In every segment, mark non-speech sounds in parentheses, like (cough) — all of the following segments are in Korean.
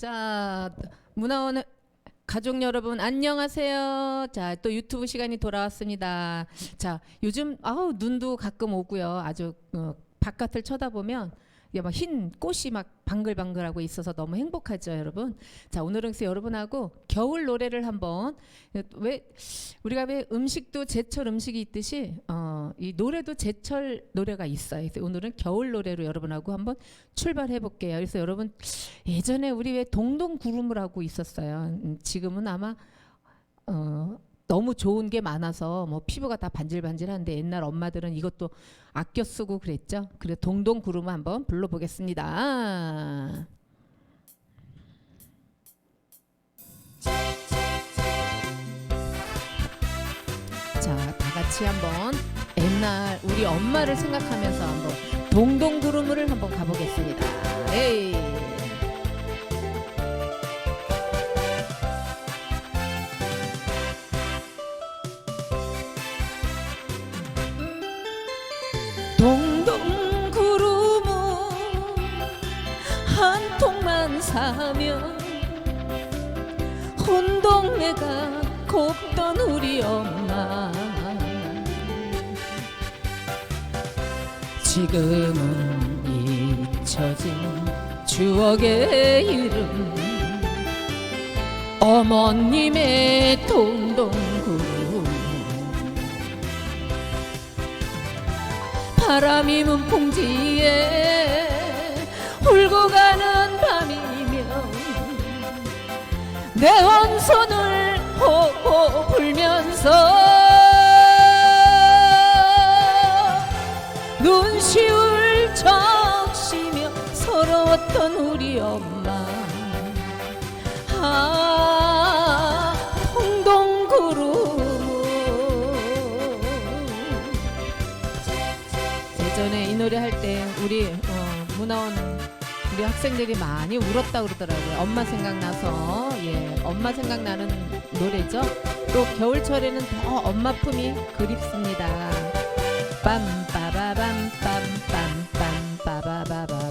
자, 문화원 가족 여러분 안녕하세요. 자, 또 유튜브 시간이 돌아왔습니다. 자, 요즘 아우 눈도 가끔 오고요. 아주 어, 바깥을 쳐다보면 막 흰 꽃이 막 방글방글하고 있어서 너무 행복하죠, 여러분. 자, 오늘은 그래서 여러분하고 겨울 노래를 한번 왜 우리가 왜 음식도 제철 음식이 있듯이 어, 이 노래도 제철 노래가 있어요. 그래서 오늘은 겨울 노래로 여러분하고 한번 출발해 볼게요. 그래서 여러분 예전에 우리 왜 동동 구름을 하고 있었어요. 음, 지금은 아마 어, 너무 좋은 게 많아서 뭐 피부가 다 반질반질한데 옛날 엄마들은 이것도 아껴 쓰고 그랬죠. 그래 동동 구름을 한번 불러보겠습니다. 자, 다 같이 한번 옛날 우리 엄마를 생각하면서 한번 동동 구름을 한번 가보겠습니다. 에이. 온 동네가 곱던 우리 엄마. 지금은 잊혀진 추억의 이름. 어머님의 동동구름 바람이 문풍지에 울고 가는 내 원손을 호호 불면서 눈시울 적시며 서러웠던 우리 엄마. 아 동동구름. 예전에 이 노래 할 때 우리 어, 문화원 우리 학생들이 많이 울었다 그러더라고요. 엄마 생각나서. 예, 엄마 생각나는 노래죠. 또 겨울철에는 더 엄마 품이 그립습니다. 빰빠바밤 빰빰빰 빠바바바밤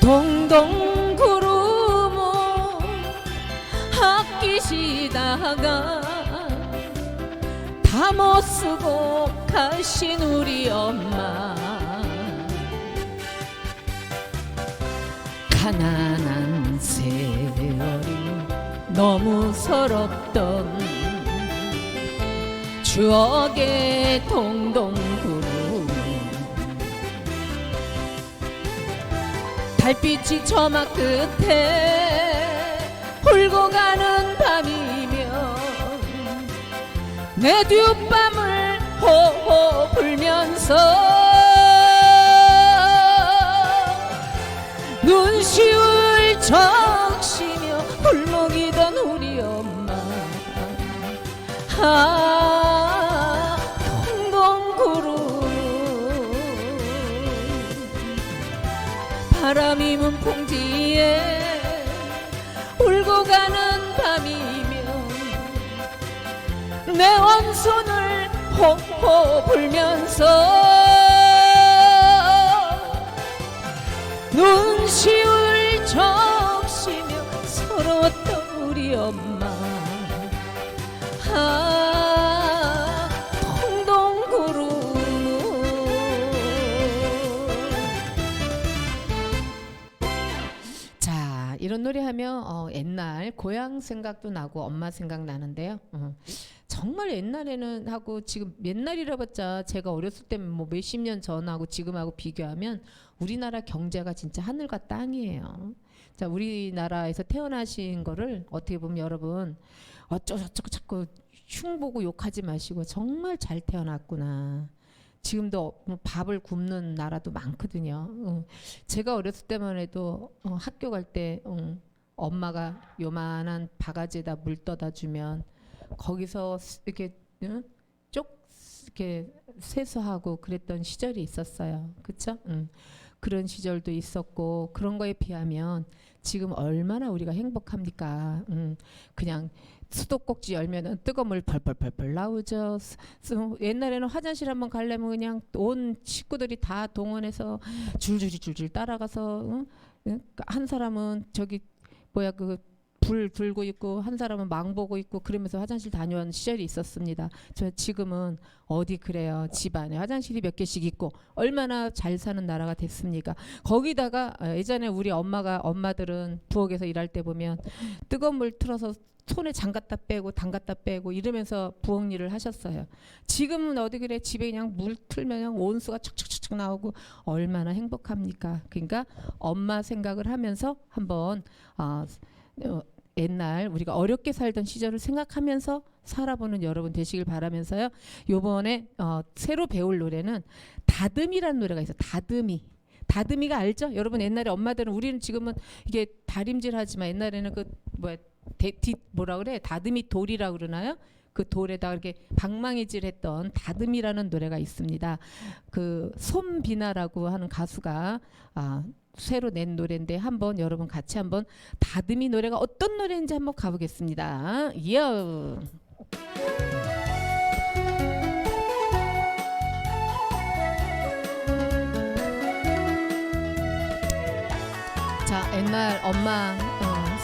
동동 구름을 아끼시다가 다 못 쓰고 가신 우리 엄마 가난한 세월이 너무 서럽던 추억의 동동구름. 달빛이 저막 끝에 울고 가는 밤이면 내 뒷밤을 호호 불면서 눈시울 적시며 울먹이던 우리 엄마. 아 동동구름. 바람이 문풍지에 울고 가는 밤이면 내 원손을 호호 불면서 눈시울 적시며 서러웠던 우리 엄마. 아 동동구름 자 이런 노래 하면 어, 옛날 고향 생각도 나고 엄마 생각 나는데요. 어, 정말 옛날에는 하고 지금 옛날이라 봤자 제가 어렸을 때면 뭐 몇십 년 전하고 지금하고 비교하면 우리나라 경제가 진짜 하늘과 땅이에요. 자 우리나라에서 태어나신 거를 어떻게 보면 여러분 어쩌고저쩌고 자꾸 흉보고 욕하지 마시고 정말 잘 태어났구나. 지금도 뭐 밥을 굶는 나라도 많거든요. 어. 제가 어렸을 때만 해도 어, 학교 갈때 어, 엄마가 요만한 바가지에다 물 떠다 주면 거기서 스- 이렇게 응? 쪽 이렇게 세수하고 그랬던 시절이 있었어요. 그렇죠? 응. 그런 시절도 있었고 그런 거에 비하면 지금 얼마나 우리가 행복합니까? 음, 그냥 수도꼭지 열면은 뜨거운 물 펄펄펄펄 나오죠. 옛날에는 화장실 한번 가려면 그냥 온 식구들이 다 동원해서 줄줄이 줄줄 따라가서 응? 응? 한 사람은 저기 뭐야 그 불 들고 있고 한 사람은 망 보고 있고 그러면서 화장실 다녀온 시절이 있었습니다. 저 지금은 어디 그래요. 집안에 화장실이 몇 개씩 있고 얼마나 잘 사는 나라가 됐습니까? 거기다가 어, 예전에 우리 엄마가 엄마들은 부엌에서 일할 때 보면 뜨거운 물 틀어서 손에 장갔다 빼고 담갔다 빼고 이러면서 부엌 일을 하셨어요. 지금은 어디 그래 집에 그냥 물 틀면 그냥 온수가 척척척척 나오고 얼마나 행복합니까? 그러니까 엄마 생각을 하면서 한번 아, 어, 옛날 우리가 어렵게 살던 시절을 생각하면서 살아보는 여러분 되시길 바라면서요. 요번에 어, 새로 배울 노래는 다듬이라는 노래가 있어요. 다듬이. 다듬이가 알죠? 여러분 옛날에 엄마들은 우리는 지금은 이게 다림질하지만 옛날에는 그 뭐야 대, 뒷 뭐라 그래 다듬이 돌이라 그러나요? 그 돌에다 이렇게 방망이질했던 다듬이라는 노래가 있습니다. 그 솜비나라고 하는 가수가 아, 새로 낸 노래인데 한번 여러분 같이 한번 다듬이 노래가 어떤 노래인지 한번 가보겠습니다. 이어. 자 옛날 엄마 어,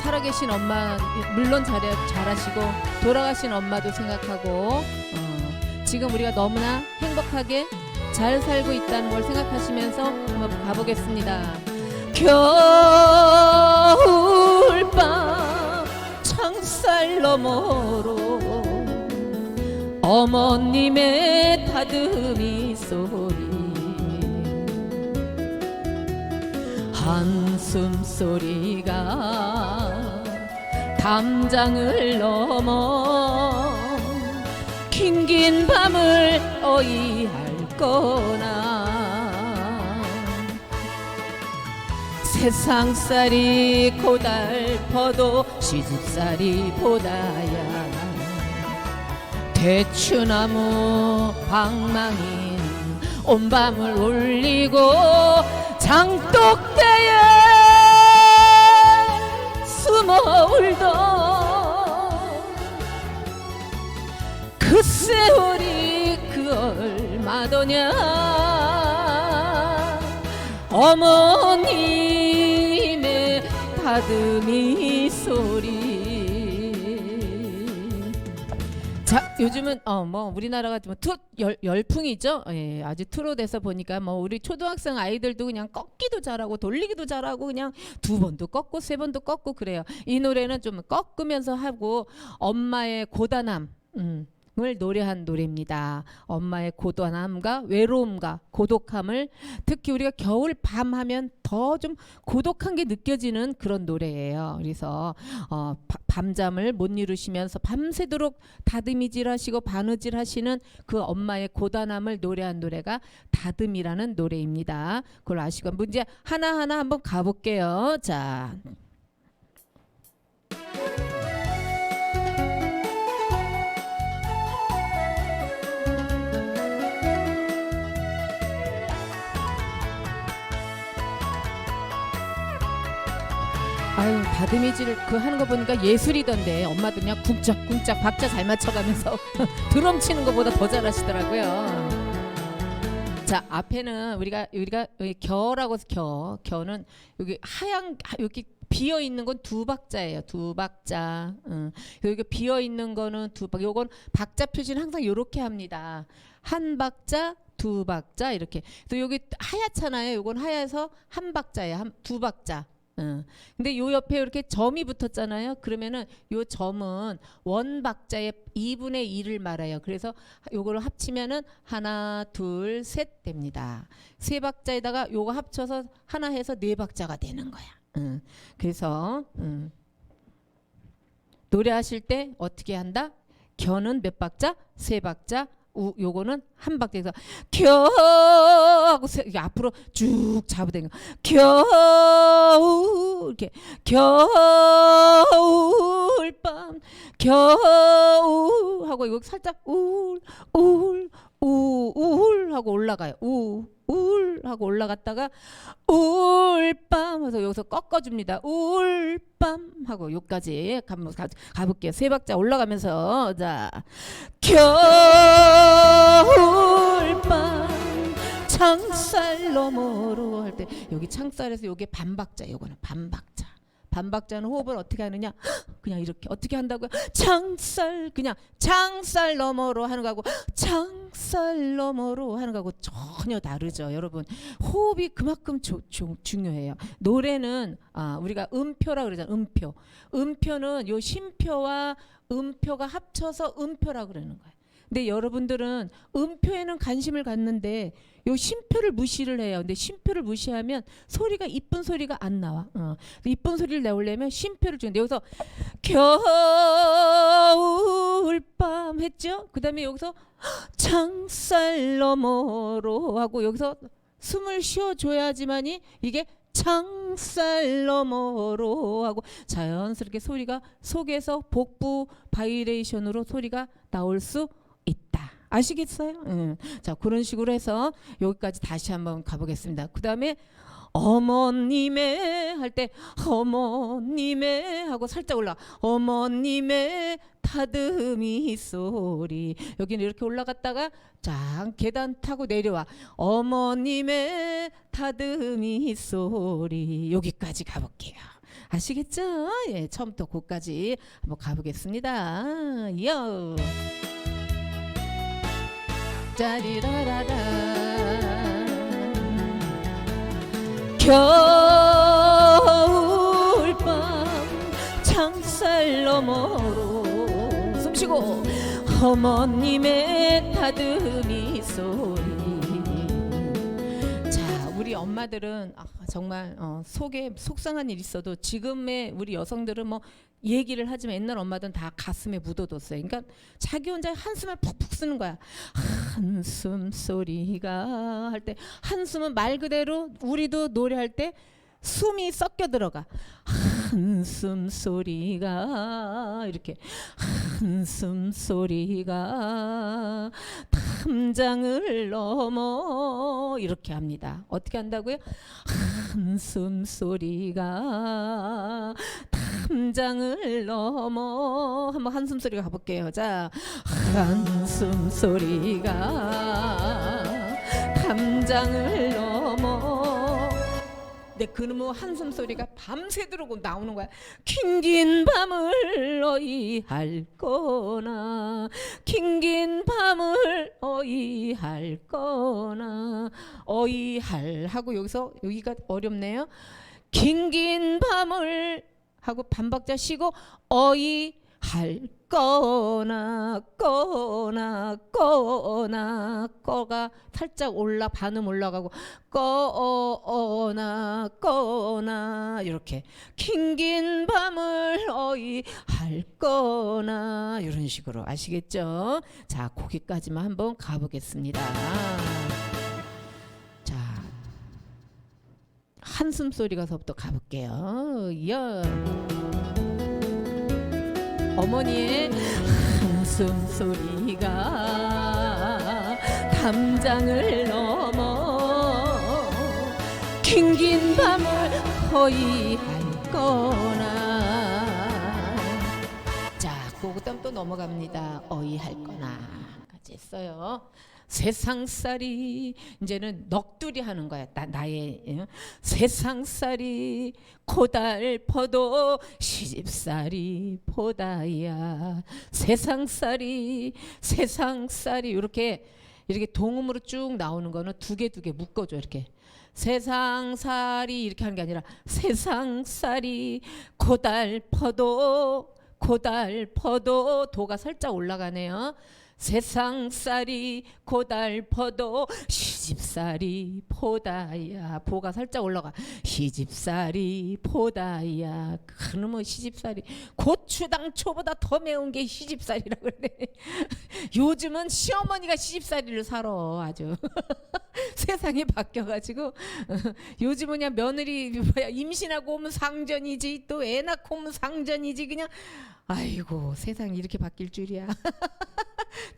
살아계신 엄마 물론 잘 잘하시고 돌아가신 엄마도 생각하고 어, 지금 우리가 너무나 행복하게 잘 살고 있다는 걸 생각하시면서 한번 가보겠습니다. 겨울밤 창살 너머로 어머님의 다듬이 소리 한숨 소리가 담장을 넘어 긴긴 밤을 어이할 거나. 세상살이 고달퍼도 시집살이 보다야. 대추나무 방망이는 온 밤을 울리고 장독대에 숨어 울던 그 세월이 그 얼마더냐? 어머님의 다듬이 소리 요즘은 어 뭐 우리나라가 뭐투 열풍이죠 예 아주 트롯에서 보니까 뭐 우리 초등학생 아이들도 그냥 꺾기도 잘하고 돌리기도 잘하고 그냥 두 번도 꺾고 세 번도 꺾고 그래요 이 노래는 좀 꺾으면서 하고 엄마의 고단함 음. 을 노래한 노래입니다. 엄마의 고단함과 외로움과 고독함을 특히 우리가 겨울 밤 하면 더 좀 고독한 게 느껴지는 그런 노래예요. 그래서 어, 바- 밤잠을 못 이루시면서 밤새도록 다듬이질하시고 바느질하시는 그 엄마의 고단함을 노래한 노래가 다듬이라는 노래입니다. 그걸 아시고 문제 하나 하나 한번 가볼게요. 자. 아유 다듬이질 그 하는 거 보니까 예술이던데 엄마도 그냥 쿵짝쿵짝 박자 잘 맞춰가면서 (laughs) 드럼 치는 것보다 더 잘하시더라고요. 자 앞에는 우리가 우리가 여기 겨라고 해서 겨 겨는 여기 하얀 하- 여기 비어 있는 건 두 박자예요. 두 박자. 응. 여기 비어 있는 거는 두 박. 요건 박자 표시는 항상 요렇게 합니다. 한 박자, 두 박자 이렇게. 또 여기 하얗잖아요. 요건 하얘서 한 박자예요. 한 두 박자. 응. 근데 요 옆에 이렇게 점이 붙었잖아요. 그러면은 요 점은 원 박자의 2분의 1을 말해요. 그래서 요거를 합치면은 하나, 둘, 셋 됩니다. 세 박자에다가 요거 합쳐서 하나 해서 네 박자가 되는 거야. 응. 그래서 음. 노래하실 때 어떻게 한다? 겨는 몇 박자? 세 박자. 우 요거는 한 박자에서 겨 하고 세, 앞으로 쭉 잡아당겨. 겨우 이렇게 겨울 밤 겨우 하고 이거 살짝 울울 울 하고 올라가요. 우, 울 하고 올라갔다가 울밤 해서 여기서 꺾어줍니다. 울밤 하고 여기까지 가면 가, 가볼게요. 세 박자 올라가면서 자 겨울밤 창살 너머로 할 때 여기 창살에서 요게 반박자 요거는 반박자 반박자는 호흡을 어떻게 하느냐? (gasps) 그냥 이렇게 어떻게 한다고요? 창살 그냥 창살 너머로 하는 거하고 창살 너머로 하는 거하고 전혀 다르죠 여러분. 호흡이 그만큼 조, 조, 중요해요. 노래는 아, 우리가 음표라 그러잖아요 음표. 음표는 요 심표와 음표가 합쳐서 음표라 그러는 거예요 근데 여러분들은 음표에는 관심을 갖는데 요 심표를 무시를 해요. 근데 심표를 무시하면 소리가 이쁜 소리가 안 나와. 어. 이쁜 소리를 내려면 심표를 주는데 여기서 겨울밤 했죠. 그다음에 여기서 창살 너머로 하고 여기서 숨을 쉬어 줘야지만이 이게 창살 너머로 하고 자연스럽게 소리가 속에서 복부 바이레이션으로 소리가 나올 수. 아시겠어요? 응. 자 그런 식으로 해서 여기까지 다시 한번 가보겠습니다. 그 다음에 어머님의 할 때 어머님의 하고 살짝 올라 어머님의 타듬이 소리 여기는 이렇게 올라갔다가 자 계단 타고 내려와 어머님의 타듬이 소리 여기까지 가볼게요. 아시겠죠? 예, 처음부터 고까지 한번 가보겠습니다. 요. 짜리라라라 겨울밤 창살 너머로 숨쉬고 어머님의 다듬이 소리. 자 우리 엄마들은 아, 정말 어, 속에 속상한 일 있어도 지금의 우리 여성들은 뭐 얘기를 하지만 옛날 엄마들은 다 가슴에 묻어뒀어요. 그러니까 자기 혼자 한숨을 푹푹 쓰는 거야. 한숨 소리가 할 때 한숨은 말 그대로 우리도 노래할 때 숨이 섞여 들어가. 한숨 소리가 이렇게 한숨 소리가 담장을 넘어 이렇게 합니다. 어떻게 한다고요? 한숨 소리가 담장을 넘어 한번 한숨 소리가 가볼게요. 자, 한숨 소리가 넘어. 네, 그놈의 한숨 소리가 밤새도록 나오는 거야. 긴긴 밤을 어이 할 거나, 긴긴 밤을 어이 할 거나, 어이 할 하고 여기서 여기가 어렵네요. 긴긴 밤을 하고 반박자 쉬고 어이 할 거나 거나 거나 거가 살짝 올라 반음 올라가고 거나 거나 이렇게 긴긴 밤을 어이할 거나 이런 식으로 아시겠죠? 자 거기까지만 한번 가보겠습니다. 자 한숨 소리가서부터 가볼게요. 야. 어머니의 한숨 소리가 담장을 넘어 긴긴 밤을 허이할 거나. 자 그 다음 또 넘어갑니다. 어이할 거나까지 했어요 세상살이 이제는 넋두리 하는 거야 나, 나의 예? 세상살이 고달퍼도 시집살이 보다야 세상살이 세상살이 이렇게 이렇게 동음으로 쭉 나오는 거는 두 개 두 개 묶어줘 이렇게 세상살이 이렇게 하는 게 아니라 세상살이 고달퍼도 고달퍼도 도가 살짝 올라가네요. 세상살이 고달퍼도 시집살이 보다야. 보가 살짝 올라가. 시집살이 보다야. 그놈의 시집살이. 고추당초보다 더 매운 게 시집살이라고 그래 (laughs) 요즘은 시어머니가 시집살이를 살아 아주. (laughs) 세상이 바뀌어가지고. (laughs) 요즘은 그냥 며느리 뭐야 임신하고 오면 상전이지 또 애 낳고 오면 상전이지 그냥. 아이고 세상이 이렇게 바뀔 줄이야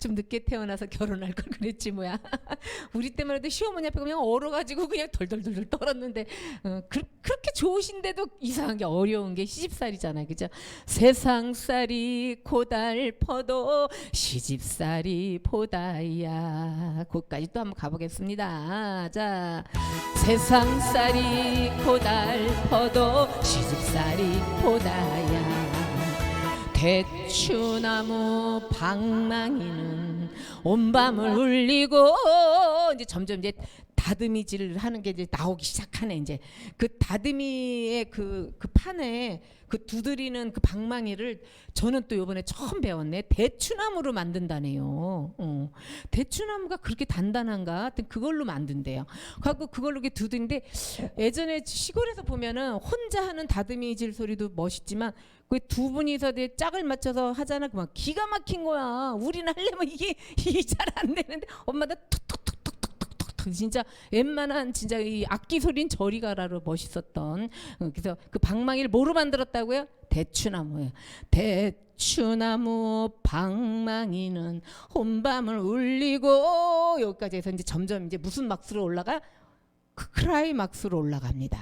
좀 늦게 태어나서 결혼할 걸 그랬지 뭐야. (laughs) 우리 때만 해도 시어머니 앞에 그냥 얼어가지고 그냥 덜덜덜덜 떨었는데 어, 그, 그렇게 좋으신데도 이상하게 어려운 게 시집살이잖아요, 그죠? 세상살이 고달퍼도 시집살이 보다야. 거기까지 또 한번 가보겠습니다. 자, 세상살이 고달퍼도 시집살이 보다야. 대추나무 방망이는 온 밤을 울리고 이제 점점 이제 다듬이질을 하는 게 이제 나오기 시작하네 이제 그 다듬이의 그, 그 판에 그 두드리는 그 방망이를 저는 또 요번에 처음 배웠네 대추나무로 만든다네요 어. 대추나무가 그렇게 단단한가 하여튼 그걸로 만든대요 갖고 그걸로 이렇게 두드는데 예전에 시골에서 보면은 혼자 하는 다듬이질 소리도 멋있지만 그두 분이서 이제 짝을 맞춰서 하잖아. 그만 기가 막힌 거야. 우리는 하려면 이게 이게 잘안 되는데 엄마다 툭툭툭툭툭툭툭 진짜 웬만한 진짜 이 악기 소리는 저리 가라로 멋있었던 어, 그래서 그 방망이를 뭐로 만들었다고요? 대추나무예요. 대추나무 방망이는 혼밤을 울리고 여기까지 해서 이제 점점 이제 무슨 막수로 올라가? 그 크라이막스로 올라갑니다.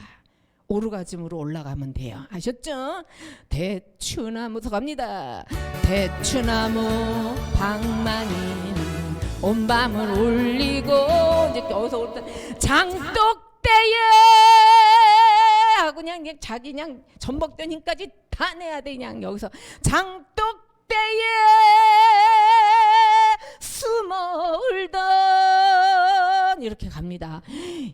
오르가즘으로 올라가면 돼요. 아셨죠? 대추나무 서 갑니다. 대추나무 방망이는 온 밤을 울리고 이제 어디서 올때 장독대에 하고 그냥, 그냥 자기 그냥 전복된 힘까지 다 내야 돼 그냥 여기서 장독대에 숨어 울던 이렇게 갑니다.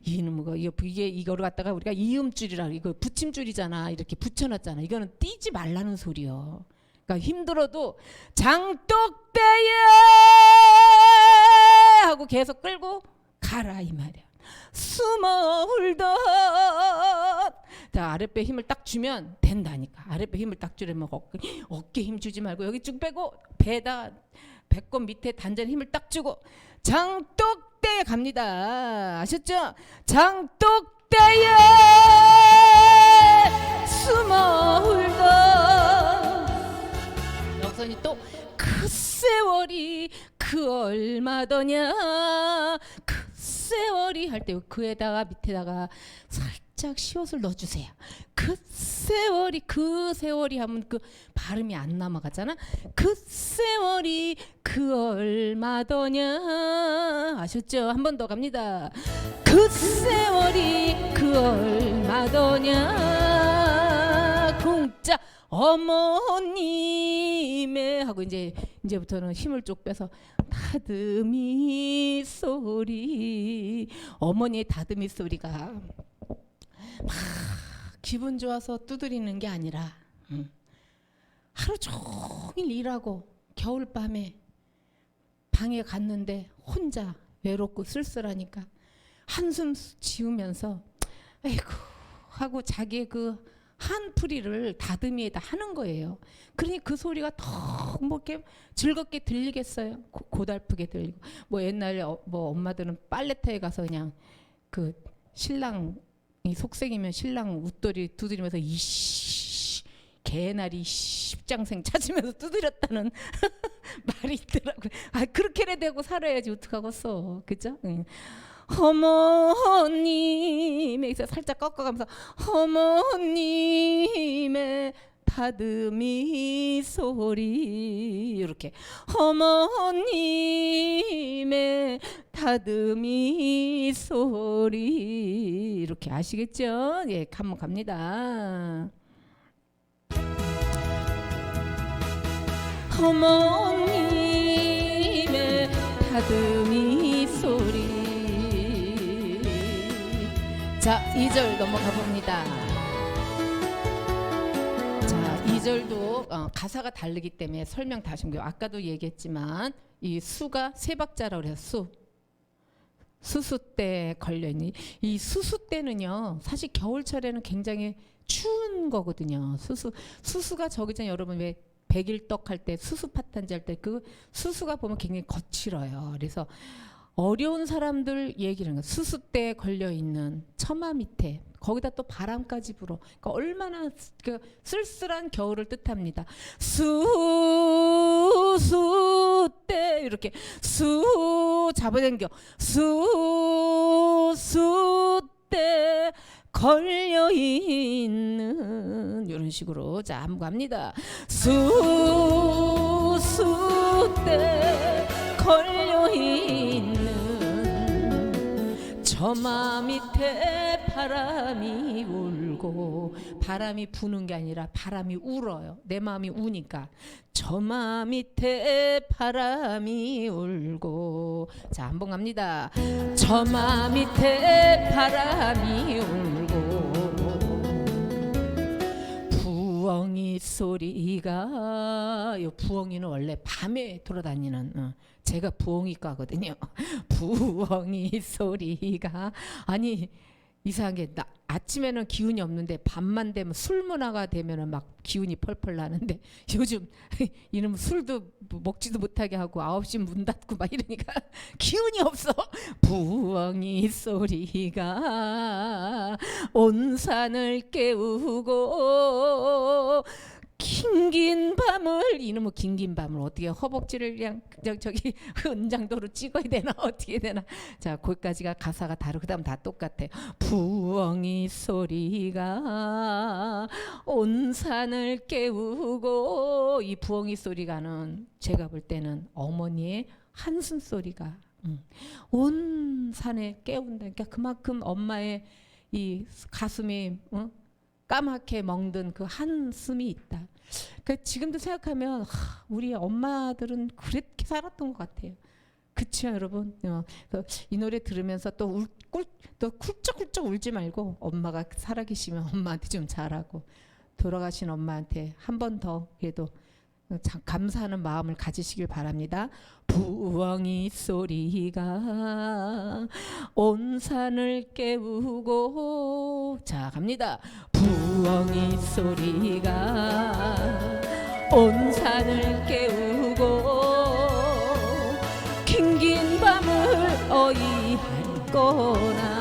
이놈의 이거 이게 이거를 갖다가 우리가 이음줄이라 이거 붙임줄이잖아. 이렇게 붙여놨잖아. 이거는 띄지 말라는 소리요. 그러니까 힘들어도 장독대에 하고 계속 끌고 가라 이 말이야. 숨어 울던. 자 아랫배 힘을 딱 주면 된다니까. 아랫배 힘을 딱 주려면 어깨, 어깨 힘 주지 말고 여기 쭉 빼고 배다 배꼽 밑에 단전 힘을 딱 주고 장독대에 갑니다. 아셨죠? 장독대에 숨어 울던 여기서는 또그 세월이 그 얼마더냐 그 세월이 할 때 그에다가 밑에다가 살짝 시옷을 넣어주세요. 그 세월이 그 세월이 하면 그 발음이 안 넘어가잖아. 그 세월이 그 얼마더냐 아셨죠? 한 번 더 갑니다. 그 세월이 그 얼마더냐 공짜 어머님의 하고 이제 이제부터는 힘을 쭉 빼서 다듬이 소리 어머니의 다듬이 소리가 막 기분 좋아서 두드리는 게 아니라 음, 하루 종일 일하고 겨울밤에 방에 갔는데 혼자 외롭고 쓸쓸하니까 한숨 지우면서 아이고 하고 자기의 그 한 풀이를 다듬이에다 하는 거예요. 그러니 그 소리가 더뭐 이렇게 즐겁게 들리겠어요. 고, 고달프게 들리고 뭐 옛날에 어, 뭐 엄마들은 빨래터에 가서 그냥 그 신랑 이 속생이면 신랑 웃돌이 두드리면서 이씨 개나리 십장생 찾으면서 두드렸다는 (laughs) 말이 있더라고요. 아 그렇게라도 되고 살아야지 어떡하겠어. 그죠? 응. 어머님에 서 살짝 꺾어가면서 어머님의 다듬이 소리 이렇게 어머님의 다듬이 소리 이렇게 아시겠죠? 예, 한번 갑니다. 어머님의 다듬이 소리 자, 2절 넘어가 봅니다. 자, 2절도 어, 가사가 다르기 때문에 설명 다시 할게요. 아까도 얘기했지만 이 수가 세 박자라고 해서 수. 수수 때 걸려 있는 이 수수 때는요. 사실 겨울철에는 굉장히 추운 거거든요. 수수 수수가 저기잖아요. 여러분 왜 백일떡 할 때 수수 팥단지 할 때 그 수수가 보면 굉장히 거칠어요. 그래서 어려운 사람들 얘기를 하는 거예요. 수수 때 걸려 있는 처마 밑에 거기다 또 바람까지 불어. 그러니까 얼마나 쓰- 그 쓸쓸한 겨울을 뜻합니다. 수수때 이렇게 수 잡아당겨 수수때 걸려 있는 이런 식으로 자 한번 갑니다. 수수때 걸려 있는 저마 밑에 바람이 울고 바람이 부는 게 아니라 바람이 울어요. 내 마음이 우니까 저마 밑에 바람이 울고 자 한번 갑니다. 저마 밑에 바람이 울고 부엉이 소리가 요 부엉이는 원래 밤에 돌아다니는 어, 제가 부엉이과거든요. (laughs) 부엉이 소리가 아니 이상하게 나 아침에는 기운이 없는데 밤만 되면 술 문화가 되면은 막 기운이 펄펄 나는데 (laughs) 요즘 (laughs) 이놈 술도 뭐 먹지도 못하게 하고 9시 문 닫고 막 이러니까 (laughs) 기운이 없어. 부엉이 소리가 온 산을 깨우고 긴 긴 밤을 이놈의 긴긴 밤을 어떻게 허벅지를 그냥 저, 저기 (laughs) 은장도로 찍어야 되나 (laughs) 어떻게 되나 자 거기까지가 가사가 다르고 그다음 다 똑같아 부엉이 소리가 온 산을 깨우고 이 부엉이 소리가는 제가 볼 때는 어머니의 한숨 소리가 음, 온 산에 깨운다 그러니까 그만큼 엄마의 이 가슴이 어? 까맣게 멍든 그 한숨이 있다. 그러니까 지금도 생각하면 하, 우리 엄마들은 그렇게 살았던 것 같아요. 그쵸 여러분? 어, 그래서 이 노래 들으면서 또 울, 꿀, 또 쿨쩍쿨쩍 울지 말고 엄마가 살아계시면 엄마한테 좀 잘하고 돌아가신 엄마한테 한 번 더 그래도 참 감사하는 마음을 가지시길 바랍니다. 부엉이 소리가 온 산을 깨우고 자 갑니다. 부엉이 소리가 온 산을 깨우고 긴긴 밤을 어이할 거나.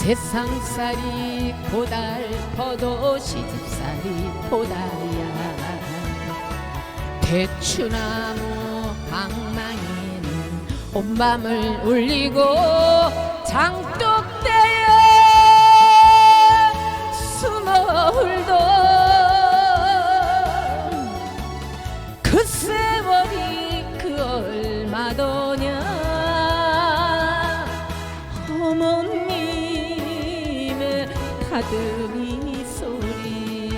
세상살이 고달퍼도 시집살이 보다야. 대추나무 방망이는 온 밤을 울리고 장독 울던 그 세월이 그 얼마더냐? 어머님의 가슴이 소리.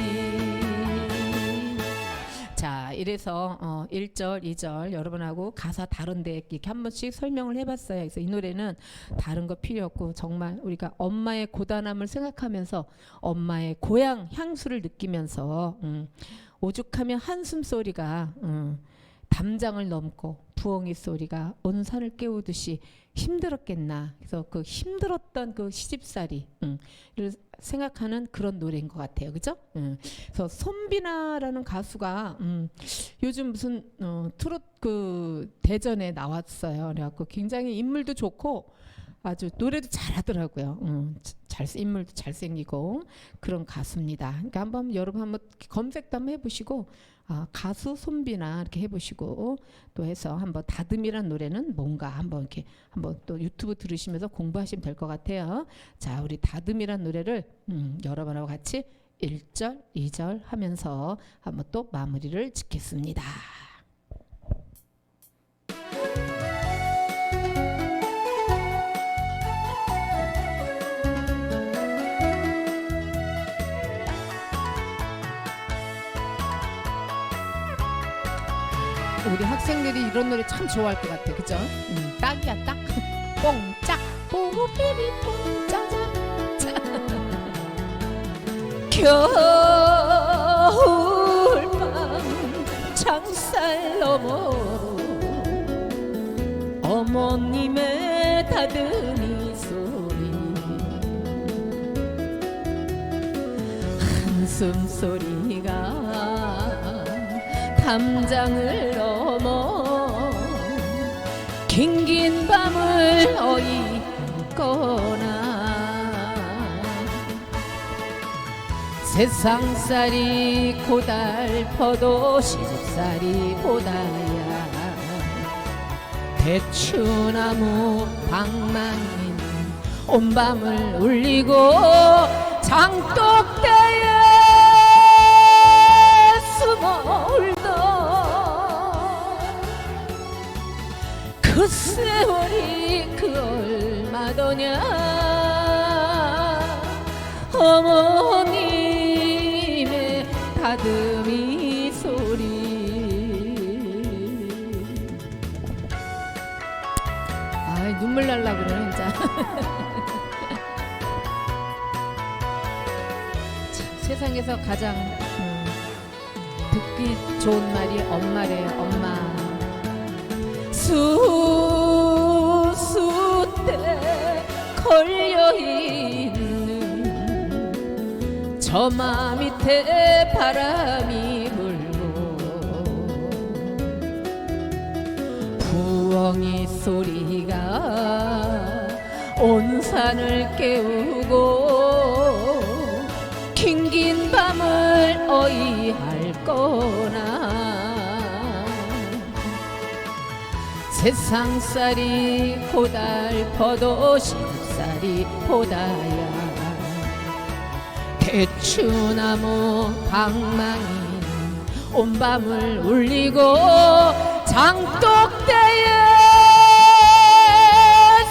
자 이래서 어, 1절 2절 여러분하고 가사 다른데 이렇게 한 번씩 설명을 해봤어요. 그래서 이 노래는 다른 거 필요 없고 정말 우리가 엄마의 고단함을 생각하면서 엄마의 고향 향수를 느끼면서 음, 오죽하면 한숨 소리가 음, 담장을 넘고 부엉이 소리가 온 산을 깨우듯이 힘들었겠나. 그래서 그 힘들었던 그 시집살이 음, 를 생각하는 그런 노래인 것 같아요. 그죠? 음. 그래서 손비나라는 가수가 음, 요즘 무슨 어, 트롯 그 대전에 나왔어요. 그래갖고 굉장히 인물도 좋고 아주 노래도 잘하더라고요. 음, 잘 인물도 잘생기고 그런 가수입니다. 그러니까 한번 여러분 한번 검색도 한번 해보시고 아, 가수 손비나 이렇게 해보시고 또 해서 한번 다듬이란 노래는 뭔가 한번 이렇게 한번 또 유튜브 들으시면서 공부하시면 될 것 같아요. 자, 우리 다듬이란 노래를 음, 여러분하고 같이 1절, 2절 하면서 한번 또 마무리를 짓겠습니다. 우리 학생들이 이런 노래 참 좋아할 것 같아, 그죠? 음, 딱이야, 딱. 뽕짝, 뽀삐리 뽕짜자. 겨울밤 창살 너머로 어머님의 다듬이 소리 한숨 소리가 담장을 넘어 긴긴 밤을 어이 거나 세상살이 고달퍼도 시집살이 보다야 대추나무 방망이는 온 밤을 울리고 장독대 세월이 그 얼마더냐? 어머님의 다듬이 소리. 아이 눈물 날라 그러네 진짜. (laughs) 참, 세상에서 가장 음, 듣기 좋은 말이 엄마래요 엄마 수수때 걸려있는 저마 밑에 바람이 불고 부엉이 소리가 온 산을 깨우고 긴 긴 밤을 어이할 거나 세상살이 고달퍼도 시집살이 보다야. 대추나무 방망이 온 밤을 울리고 장독대에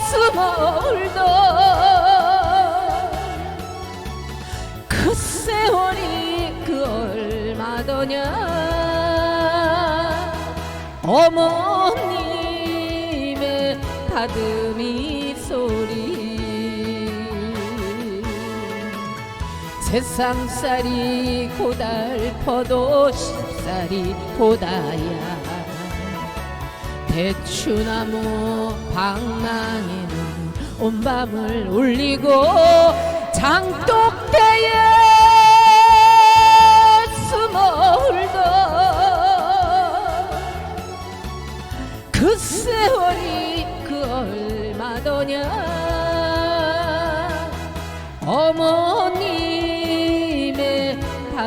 숨어 울던 그 세월이 그 얼마더냐. 어머님의 다듬이 소리. 세상살이 고달퍼도 십살이 보다야. 대추나무 방망이는 온 밤을 울리고 장독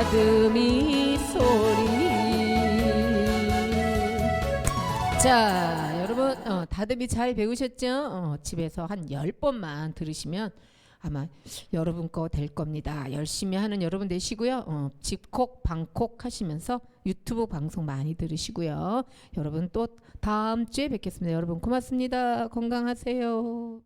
다듬이 소리 자 여러분 어, 다듬이 잘 배우셨죠? 어, 집에서 한 10번만 들으시면 아마 여러분 거 될 겁니다. 열심히 하는 여러분 되시고요. 어, 집콕 방콕 하시면서 유튜브 방송 많이 들으시고요. 여러분 또 다음 주에 뵙겠습니다. 여러분 고맙습니다. 건강하세요.